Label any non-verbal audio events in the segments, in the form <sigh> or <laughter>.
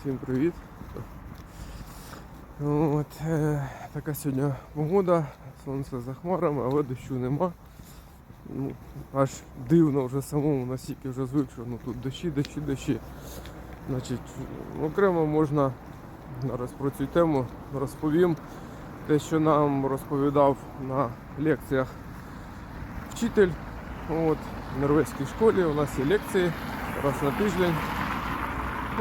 Всім привіт. От, е, така сьогодні погода, сонце за хмарами, але дощу нема. Ну, аж дивно вже самому настільки вже звик, що ну, тут дощі, дощі, дощі. Значить, окремо можна зараз про цю тему розповім. Те, що нам розповідав на лекціях вчитель от, в норвезькій школі. У нас є лекції раз на тиждень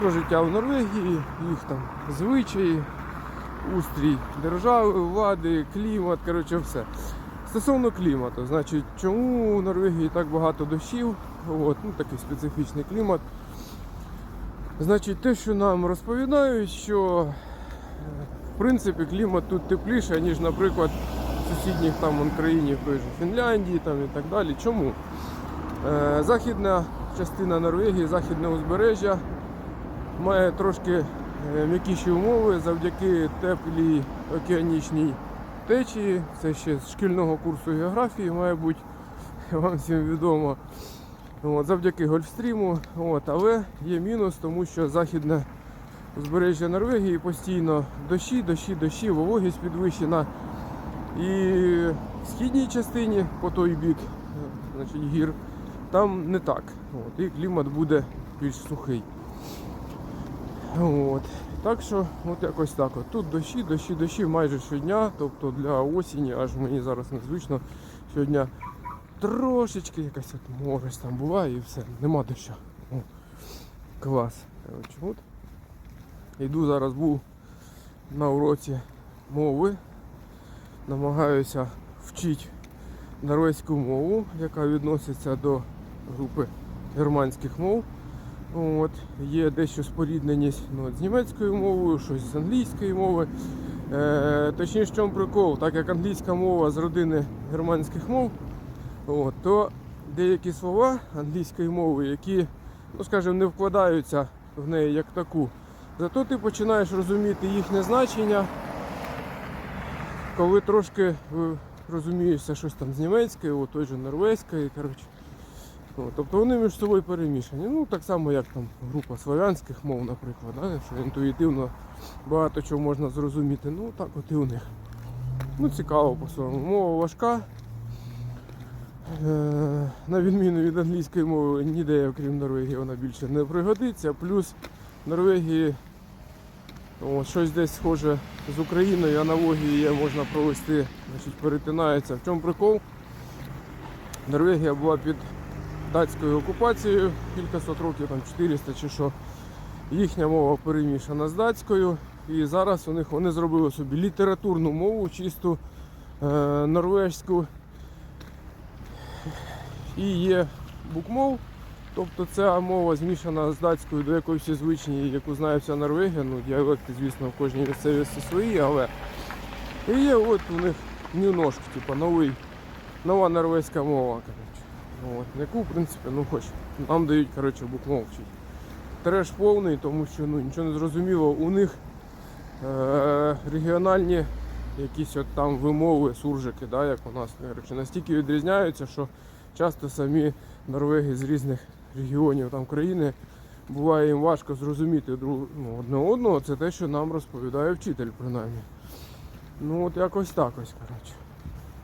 про життя в Норвегії, їх там звичаї, устрій держави, влади, клімат, коротше все. Стосовно клімату, значить, чому в Норвегії так багато дощів, от, ну, такий специфічний клімат. Значить, те, що нам розповідають, що в принципі клімат тут тепліше, ніж, наприклад, в сусідніх там вон, країні, в той же Фінляндії там, і так далі. Чому? Е, західна частина Норвегії, західне узбережжя має трошки е, м'якіші умови завдяки теплій океанічній течії. Це ще з шкільного курсу географії, має бути <laughs> вам всім відомо. От, завдяки Гольфстріму. От, але є мінус, тому що західне узбережжя Норвегії постійно дощі, дощі, дощі, вологість підвищена. І в східній частині, по той бік е, значить, гір, там не так. От, і клімат буде більш сухий. От. Так що, от якось так. От. Тут дощі, дощі, дощі майже щодня. Тобто для осені, аж мені зараз незвично, щодня трошечки якась от морось там буває і все, нема дощу. О, клас. Коротше, от. Йду зараз був на уроці мови. Намагаюся вчити норвезьку мову, яка відноситься до групи германських мов. От, є дещо спорідненість ну, з німецькою мовою, щось з англійської мови. Е, точніше, в чому прикол, так як англійська мова з родини германських мов, от, то деякі слова англійської мови, які, ну скажімо, не вкладаються в неї як таку. Зато ти починаєш розуміти їхнє значення, коли трошки е, розумієшся щось там з німецької, той же норвезької, коротше. Тобто вони між собою перемішані. Ну, так само, як там група славянських мов, наприклад, да? що інтуїтивно багато чого можна зрозуміти. Ну, так от і у них. Ну, цікаво по-своєму. Мова важка. Е, на відміну від англійської мови, ніде, окрім Норвегії, вона більше не пригодиться. Плюс в Норвегії о, щось десь схоже з Україною, аналогії є, можна провести, значить, перетинається. В чому прикол? Норвегія була під датською окупацією кількасот років, там 400 чи що. Їхня мова перемішана з датською. І зараз у них вони зробили собі літературну мову, чисту е, норвежську. І є букмов. Тобто ця мова змішана з датською, до якої всі звичні, яку знає вся Норвегія. Ну, діалекти, звісно, в кожній місцевості свої, але і є от у них нюношк, типу новий, нова норвезька мова. От, яку, в принципі, ну хоч нам дають коротше, букмов. Треш повний, тому що ну, нічого не зрозуміло. У них е- регіональні якісь от там вимови, суржики, да, як у нас коротше, настільки відрізняються, що часто самі норвеги з різних регіонів там країни буває їм важко зрозуміти друг, ну, одне одного. Це те, що нам розповідає вчитель, принаймні. Ну от якось так ось, коротше.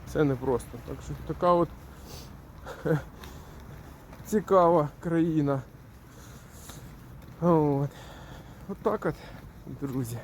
Це непросто. Так що така от <laughs> цікава країна. От. От так от, друзі.